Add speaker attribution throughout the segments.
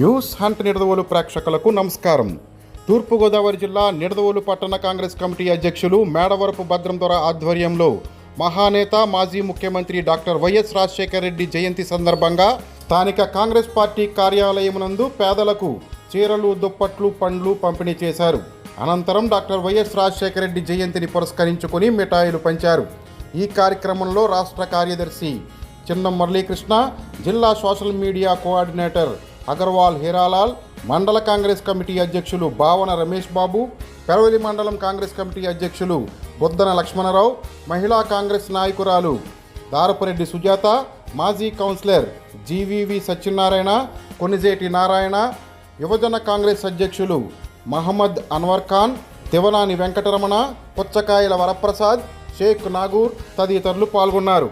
Speaker 1: News hunt Nidadavolu ప్రేక్షకులకు నమస్కారం. తూర్పుగోదావరి జిల్లా నిడదవోలు పట్టణ కాంగ్రెస్ కమిటీ అధ్యక్షులు మేడవరపు భద్రం దొర ఆధ్వర్యంలో మహానేత మాజీ ముఖ్యమంత్రి doctor Y S Rajasekhara Reddy జయంతి సందర్భంగా స్థానిక కాంగ్రెస్ పార్టీ కార్యాలయమునందు పేదలకు చీరలు దుప్పట్లు పండ్లు పంపిణీ చేశారు. అనంతరం డాక్టర్ వైఎస్ రాజశేఖర రెడ్డి జయంతిని పురస్కరించుకుని మిఠాయిలు పంచారు. ఈ కార్యక్రమంలో రాష్ట్ర కార్యదర్శి చిన్న మురళీకృష్ణ జిల్లా social media coordinator Agarwal Hiralal మండల కాంగ్రెస్ కమిటీ అధ్యక్షులు భావన రమేష్ బాబు పెరవలి మండలం కాంగ్రెస్ కమిటీ అధ్యక్షులు బొద్దన లక్ష్మణరావు మహిళా కాంగ్రెస్ నాయకురాలు దారపురెడ్డి సుజాత మాజీ councillor G V V Satyanarayana Konijeti Narayana యువజన కాంగ్రెస్ అధ్యక్షులు మహమ్మద్ అన్వర్ ఖాన్ తివనాని వెంకటరమణ పుచ్చకాయల వరప్రసాద్ షేక్ నాగూర్ తదితరులు పాల్గొన్నారు.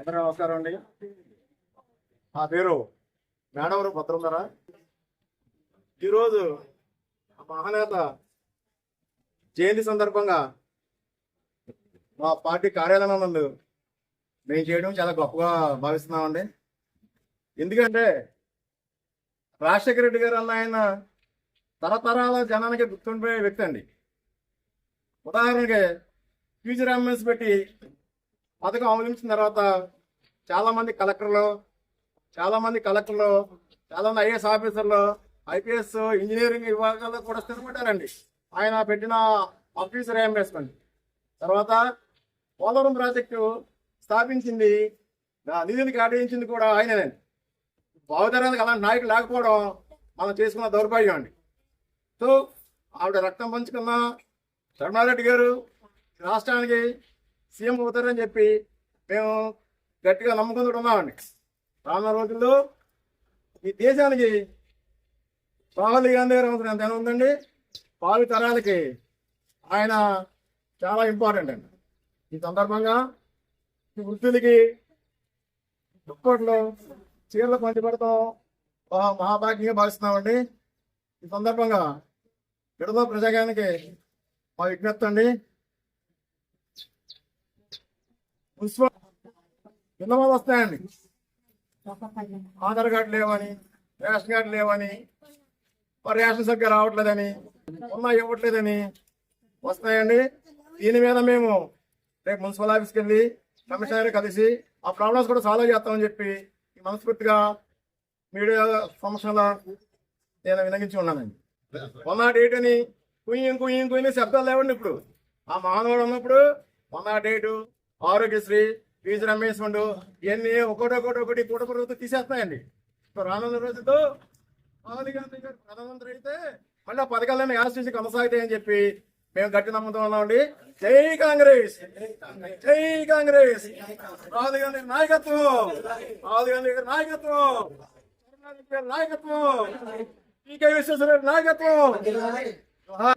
Speaker 2: అందరూ నమస్కారం అండి. నా పేరు మేడవరం భద్రంధర. ఈరోజు మహానేత జయంతి సందర్భంగా మా పార్టీ కార్యాలయం నందు మేము చేయడం చాలా గొప్పగా భావిస్తున్నామండి. ఎందుకంటే రాజశేఖర రెడ్డి గారు అన్న ఆయన తరతరాల జనానికి గుర్తుండిపోయే వ్యక్తి అండి. ఉదాహరణకి ఫ్యూచర్ అంబులెన్స్ పెట్టి పథకం అవలంబించిన తర్వాత చాలా మంది కలెక్టర్లు చాలా మంది కలెక్టర్లు చాలా మంది ఐఏఎస్ ఆఫీసర్లు ఐపీఎస్ ఇంజనీరింగ్ విభాగాల్లో కూడా స్థిరపడ్డారండి. ఆయన పెట్టిన ఆఫీసర్ ఎంబేస్మెంట్ తర్వాత పోలవరం ప్రాజెక్టు స్థాపించింది ఆ నిధిని కేటాయించింది కూడా ఆయనేనండి భావితరానికి అలాంటి నాయకులు లేకపోవడం మనం చేసుకున్న దౌర్భాగ్యం అండి. సో ఆవిడ రక్తం పంచుకున్న శర్మారెడ్డి గారు రాష్ట్రానికి సీఎం అవుతారని చెప్పి మేము గట్టిగా నమ్ముకుంటూ ఉన్నామండి రానున్న రోజుల్లో ఈ దేశానికి రాహుల్ గాంధీ గారు అవసరం ఎంత ఉందండి. భావి తరాలకి ఆయన చాలా ఇంపార్టెంట్ అండి. ఈ సందర్భంగా ఈ వృద్ధులకి దుప్పట్లు చీరలు పంచిపెడతాం. మహాభాగ్యంగా భావిస్తున్నామండి. ఈ సందర్భంగా విడద ప్రజాగానికి మా విజ్ఞప్తి అండి. మున్సిపల్ విన్నమాలు వస్తాయండి. ఆధార్ కార్డు లేవని రేషన్ కార్డు లేవని మరి రేషన్ సరిగ్గా రావట్లేదని ఉన్నా ఇవ్వట్లేదని వస్తాయండి. దీని మీద మేము రేపు మున్సిపల్ ఆఫీస్కి వెళ్ళి కమిషనర్ కలిసి ఆ ప్రాబ్లమ్స్ కూడా సాల్వ్ చేస్తామని చెప్పి ఈ మనస్ఫూర్తిగా మీడియా సమస్యల నేను వినగించి ఉన్నానండి. వన్ నాట్ ఎయిట్ అని కుయ్యం కుయ్యం కుయ్యని శబ్దాలు లేవండి ఇప్పుడు. ఆ మహానుభావుడు ఉన్నప్పుడు one nought eight Aarogyasri fee రమేశ్వరుడు ఇవన్నీ ఒకటి ఒకటి ఒకటి కూట ప్రభుత్వం తీసేస్తున్నాయండి. సో రానున్న రోజుల్లో రాహుల్ గాంధీ గారు ప్రధానమంత్రి అయితే మళ్ళీ ఆ పథకాలన్నీ ఆశించి కొనసాగుతాయని చెప్పి మేము గట్టి నమ్ముతూ ఉన్నామండి జై కాంగ్రెస్! జై కాంగ్రెస్! రాహుల్ గాంధీ నాయకత్వం! రాహుల్ గాంధీ గారి నాయకత్వం! నాయకత్వం! రెడ్డి నాయకత్వం!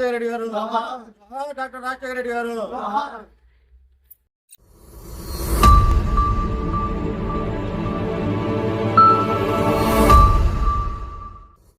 Speaker 2: రెడ్డి గారు! డాక్టర్ రాజశేఖర రెడ్డి గారు!